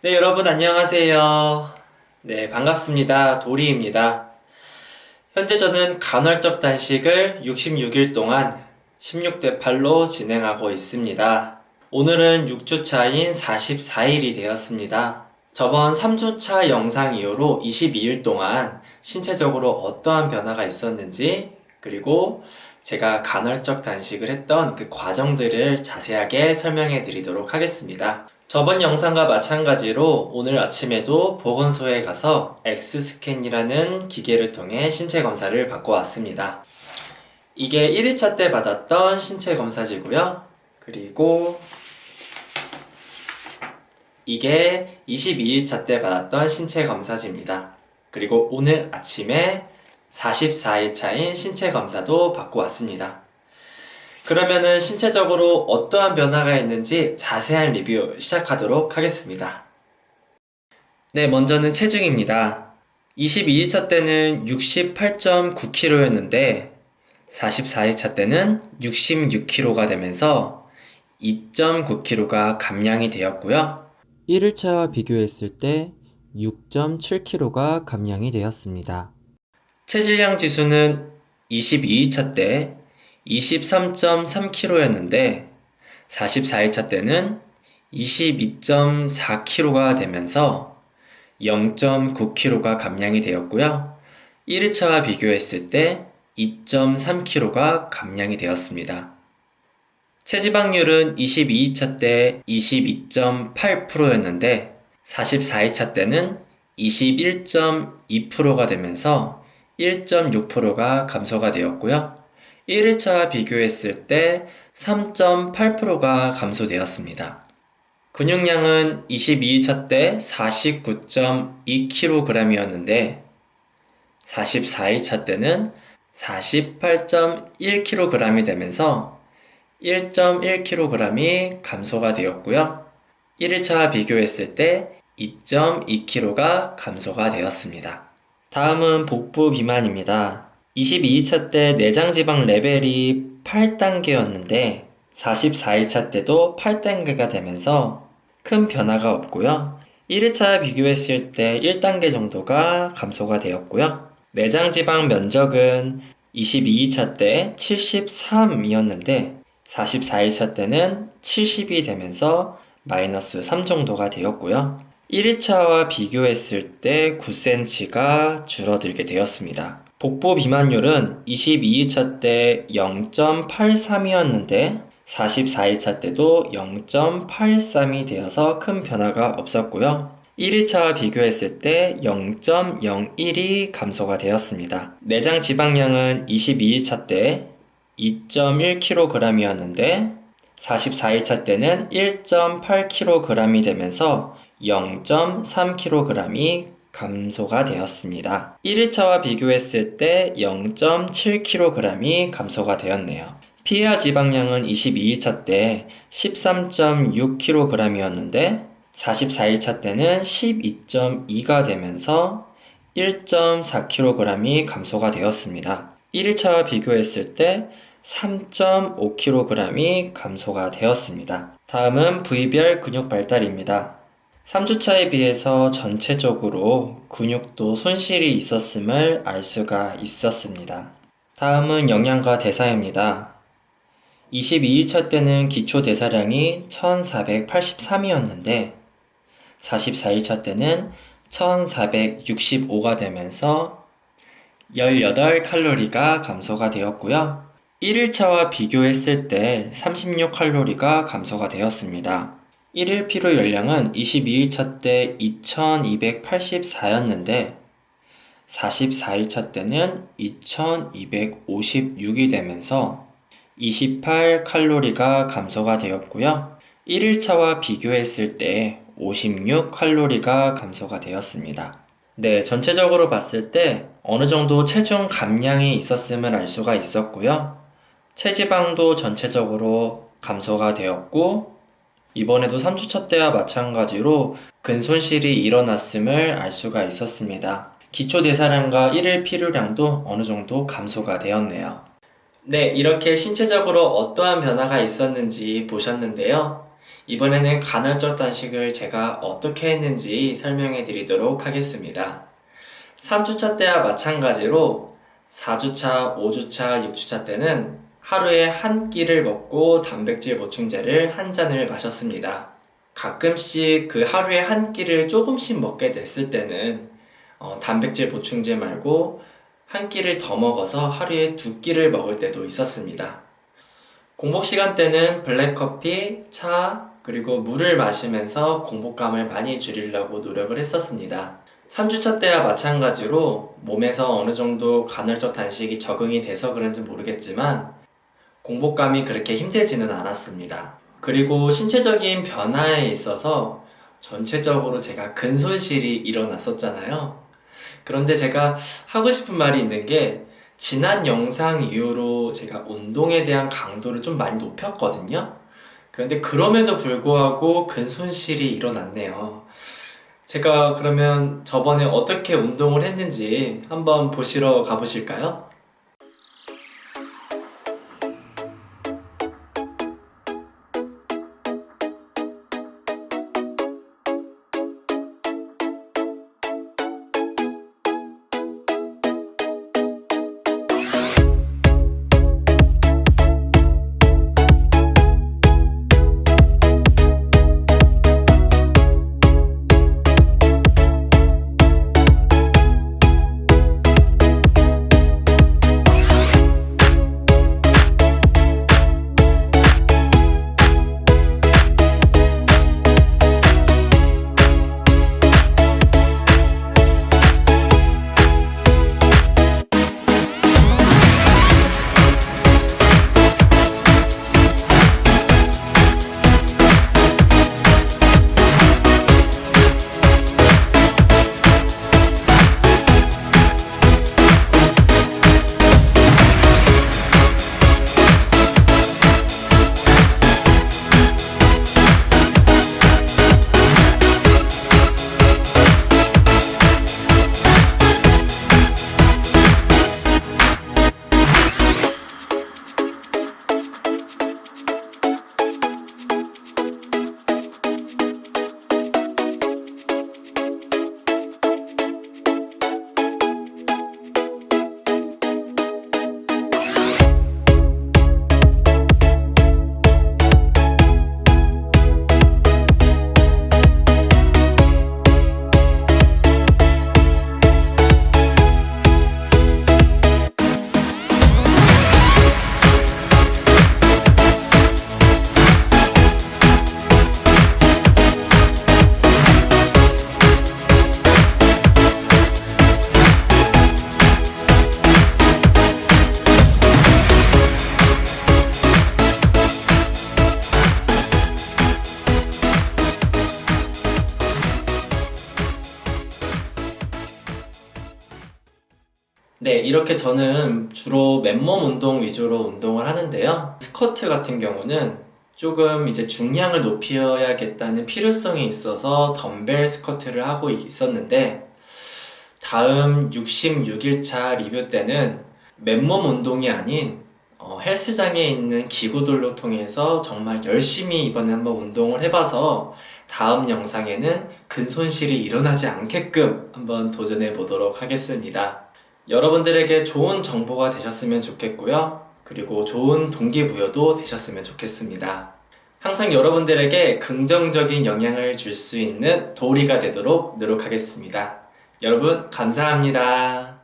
네, 여러분 안녕하세요. 네, 반갑습니다. 도리입니다. 현재 저는 간헐적 단식을 66일 동안 16대 8로 진행하고 있습니다. 오늘은 6주차인 44일이 되었습니다. 저번 3주차 영상 이후로 22일 동안 신체적으로 어떠한 변화가 있었는지, 그리고 제가 간헐적 단식을 했던 그 과정들을 자세하게 설명해 드리도록 하겠습니다. 저번 영상과 마찬가지로 오늘 아침에도 보건소에 가서 엑스스캔이라는 기계를 통해 신체 검사를 받고 왔습니다. 이게 1일차 때 받았던 신체 검사지고요. 그리고 이게 22일차 때 받았던 신체 검사지입니다. 그리고 오늘 아침에 44일차인 신체 검사도 받고 왔습니다. 그러면은 신체적으로 어떠한 변화가 있는지 자세한 리뷰 시작하도록 하겠습니다. 네, 먼저는 체중입니다. 22일차 때는 68.9kg였는데 44일차 때는 66kg가 되면서 2.9kg가 감량이 되었고요. 1일차와 비교했을 때 6.7kg가 감량이 되었습니다. 체질량 지수는 22일차 때 23.3kg였는데 44일차 때는 22.4kg가 되면서 0.9kg가 감량이 되었고요. 1일차와 비교했을 때 2.3kg가 감량이 되었습니다. 체지방률은 22일차 때 22.8%였는데 44일차 때는 21.2%가 되면서 1.6%가 감소가 되었고요. 1일차와 비교했을 때 3.8%가 감소되었습니다. 근육량은 22일차 때 49.2kg이었는데 44일차 때는 48.1kg이 되면서 1.1kg이 감소가 되었고요. 1일차와 비교했을 때 2.2kg가 감소가 되었습니다. 다음은 복부 비만입니다. 22일차 때 내장지방 레벨이 8단계였는데 44일차 때도 8단계가 되면서 큰 변화가 없고요. 1일차 비교했을 때 1단계 정도가 감소가 되었고요. 내장지방 면적은 22일차 때 73이었는데 44일차 때는 70이 되면서 마이너스 3 정도가 되었고요. 1일차와 비교했을 때 9cm가 줄어들게 되었습니다. 복부 비만율은 22일차 때 0.83이었는데 44일차 때도 0.83이 되어서 큰 변화가 없었고요. 1일차와 비교했을 때 0.01이 감소가 되었습니다. 내장 지방량은 22일차 때 2.1kg이었는데 44일차 때는 1.8kg이 되면서 0.3kg이 감소가 되었습니다. 1일차와 비교했을 때 0.7kg이 감소가 되었네요. 피하 지방량은 22일차 때 13.6kg이었는데 44일차 때는 12.2가 되면서 1.4kg이 감소가 되었습니다. 1일차와 비교했을 때 3.5kg이 감소가 되었습니다. 다음은 부위별 근육 발달입니다. 3주차에 비해서 전체적으로 근육도 손실이 있었음을 알 수가 있었습니다. 다음은 영양과 대사입니다. 22일차 때는 기초 대사량이 1483이었는데 44일차 때는 1465가 되면서 18칼로리가 감소가 되었고요. 1일차와 비교했을 때 36칼로리가 감소가 되었습니다. 1일 피로 열량은 22일차 때 2284였는데 44일차 때는 2256이 되면서 28칼로리가 감소가 되었고요. 1일차와 비교했을 때 56칼로리가 감소가 되었습니다. 네, 전체적으로 봤을 때 어느 정도 체중 감량이 있었음을 알 수가 있었고요. 체지방도 전체적으로 감소가 되었고, 이번에도 3주차 때와 마찬가지로 근손실이 일어났음을 알 수가 있었습니다. 기초 대사량과 1일 필요량도 어느 정도 감소가 되었네요. 네, 이렇게 신체적으로 어떠한 변화가 있었는지 보셨는데요. 이번에는 간헐적 단식을 제가 어떻게 했는지 설명해 드리도록 하겠습니다. 3주차 때와 마찬가지로 4주차, 5주차, 6주차 때는 하루에 한 끼를 먹고 단백질 보충제를 한 잔을 마셨습니다. 가끔씩 그 하루에 한 끼를 조금씩 먹게 됐을 때는 어, 단백질 보충제 말고 한 끼를 더 먹어서 하루에 두 끼를 먹을 때도 있었습니다. 공복 시간 때는 블랙커피, 차, 그리고 물을 마시면서 공복감을 많이 줄이려고 노력을 했었습니다. 3주차 때와 마찬가지로 몸에서 어느 정도 간헐적 단식이 적응이 돼서 그런지 모르겠지만 공복감이 그렇게 힘들지는 않았습니다. 그리고 신체적인 변화에 있어서 전체적으로 제가 근손실이 일어났었잖아요. 그런데 제가 하고 싶은 말이 있는 게 지난 영상 이후로 제가 운동에 대한 강도를 좀 많이 높였거든요. 그런데 그럼에도 불구하고 근손실이 일어났네요. 제가 그러면 저번에 어떻게 운동을 했는지 한번 보시러 가보실까요? 네, 이렇게 저는 주로 맨몸 운동 위주로 운동을 하는데요. 스쿼트 같은 경우는 조금 이제 중량을 높여야겠다는 필요성이 있어서 덤벨 스쿼트를 하고 있었는데, 다음 66일차 리뷰 때는 맨몸 운동이 아닌 어, 헬스장에 있는 기구들로 통해서 정말 열심히 이번에 한번 운동을 해봐서 다음 영상에는 근손실이 일어나지 않게끔 한번 도전해 보도록 하겠습니다. 여러분들에게 좋은 정보가 되셨으면 좋겠고요. 그리고 좋은 동기부여도 되셨으면 좋겠습니다. 항상 여러분들에게 긍정적인 영향을 줄 수 있는 도리가 되도록 노력하겠습니다. 여러분, 감사합니다.